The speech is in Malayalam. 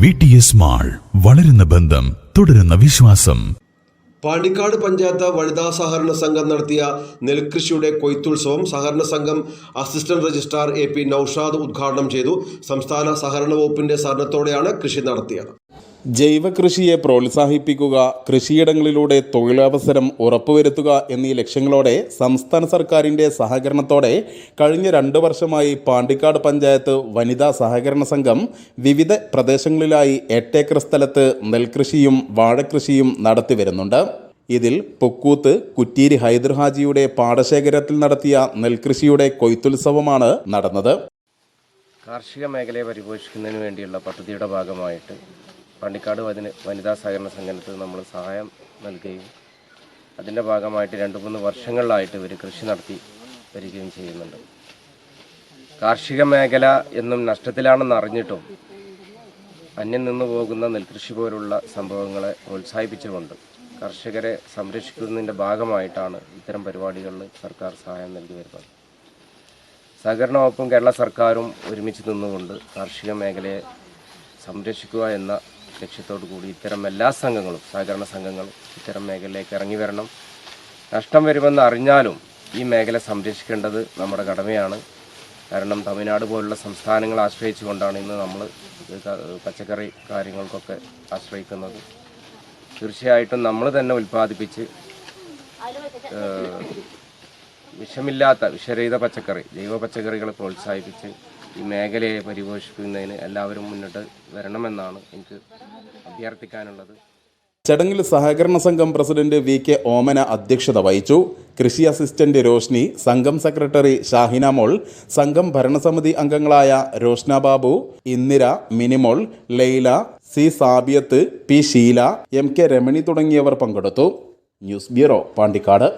വി ടി എസ് മാൾ വളരുന്ന ബന്ധം തുടരുന്ന വിശ്വാസം. പാണ്ടിക്കാട് പഞ്ചായത്ത് വനിതാ സഹകരണ സംഘം നടത്തിയ നെൽകൃഷിയുടെ കൊയ്ത്തുത്സവം സഹകരണ സംഘം assistant registrar A P Naushad ഉദ്ഘാടനം ചെയ്തു. സംസ്ഥാന സഹകരണ വകുപ്പിന്റെ സഹകരണത്തോടെയാണ് കൃഷി നടത്തിയത്. ജൈവ കൃഷിയെ പ്രോത്സാഹിപ്പിക്കുക കൃഷിയിടങ്ങളിലൂടെ തൊഴിലവസരം ഉറപ്പുവരുത്തുക എന്നീ ലക്ഷ്യങ്ങളോടെ സംസ്ഥാന സർക്കാരിന്റെ സഹകരണത്തോടെ കഴിഞ്ഞ രണ്ട് വർഷമായി പാണ്ടിക്കാട് പഞ്ചായത്ത് വനിതാ സഹകരണ സംഘം വിവിധ പ്രദേശങ്ങളിലായി എട്ടേക്കർ സ്ഥലത്ത് നെൽകൃഷിയും വാഴകൃഷിയും നടത്തിവരുന്നുണ്ട്. ഇതിൽ പൊക്കൂത്ത് കുറ്റീരി ഹൈദർ ഹാജിയുടെ പാടശേഖരത്തിൽ നടത്തിയ നെൽകൃഷിയുടെ കൊയ്ത്തുത്സവമാണ് നടന്നത്. കാർഷിക മേഖലയെ പരിപോഷിക്കുന്നതിന് വേണ്ടിയുള്ള പദ്ധതിയുടെ ഭാഗമായിട്ട് പണ്ടിക്കാട് വനിത സഹകരണ സംഘത്തിന് നമ്മൾ സഹായം നൽകുകയും അതിന്റെ ഭാഗമായിട്ട് രണ്ട് മൂന്ന് വർഷങ്ങളിലായിട്ട് ഇവർ കൃഷി നടത്തി വരികയും ചെയ്യുന്നുണ്ട്. കാർഷിക മേഖല എന്നും നഷ്ടത്തിലാണെന്ന് അറിഞ്ഞിട്ടും അന്യം നിന്ന് പോകുന്ന നെൽകൃഷി പോലുള്ള സംഭവങ്ങളെ പ്രോത്സാഹിപ്പിച്ചുകൊണ്ട് കർഷകരെ സംരക്ഷിക്കുന്നതിന്റെ ഭാഗമായിട്ടാണ് ഇത്തരം പരിപാടികളിൽ സർക്കാർ സഹായം നൽകി വരുന്നത്. സഹകരണ വകുപ്പും കേരള സർക്കാരും ഒരുമിച്ച് നിന്നുകൊണ്ട് കാർഷിക മേഖലയെ സംരക്ഷിക്കുക എന്ന ലക്ഷ്യത്തോടു കൂടി ഇത്തരം എല്ലാ സംഘങ്ങളും സഹകരണ സംഘങ്ങളും ഇത്തരം മേഖലയിലേക്ക് ഇറങ്ങി വരണം. നഷ്ടം വരുമെന്ന് അറിഞ്ഞാലും ഈ മേഖല സംരക്ഷിക്കേണ്ടത് നമ്മുടെ കടമയാണ്. കാരണം തമിഴ്നാട് പോലുള്ള സംസ്ഥാനങ്ങൾ ആശ്രയിച്ചുകൊണ്ടാണ് ഇന്ന് നമ്മൾ പച്ചക്കറി കാര്യങ്ങൾക്കൊക്കെ ആശ്രയിക്കുന്നത്. തീർച്ചയായിട്ടും നമ്മൾ തന്നെ ഉൽപ്പാദിപ്പിച്ച് വിഷമില്ലാത്ത വിഷരഹിത പച്ചക്കറി ജൈവ പച്ചക്കറികളെ പ്രോത്സാഹിപ്പിച്ച് ഈ മേഖലയെ പരിപോഷിപ്പിക്കുന്നതിന് എല്ലാവരും മുന്നോട്ട് വരണമെന്നാണ് എനിക്ക് അഭ്യർത്ഥിക്കാനുള്ളത്. ചടങ്ങിൽ സഹകരണ സംഘം പ്രസിഡന്റ് വി കെ ഓമന അധ്യക്ഷത വഹിച്ചു. കൃഷി അസിസ്റ്റന്റ് രോഷ്നി സംഘം സെക്രട്ടറി ഷാഹിന മോൾ സംഘം ഭരണസമിതി അംഗങ്ങളായ Roshna Babu Indira Minimol Laila C Sabiyath P Sheela M K Ramani തുടങ്ങിയവർ പങ്കെടുത്തു. News bureau Pandikkad.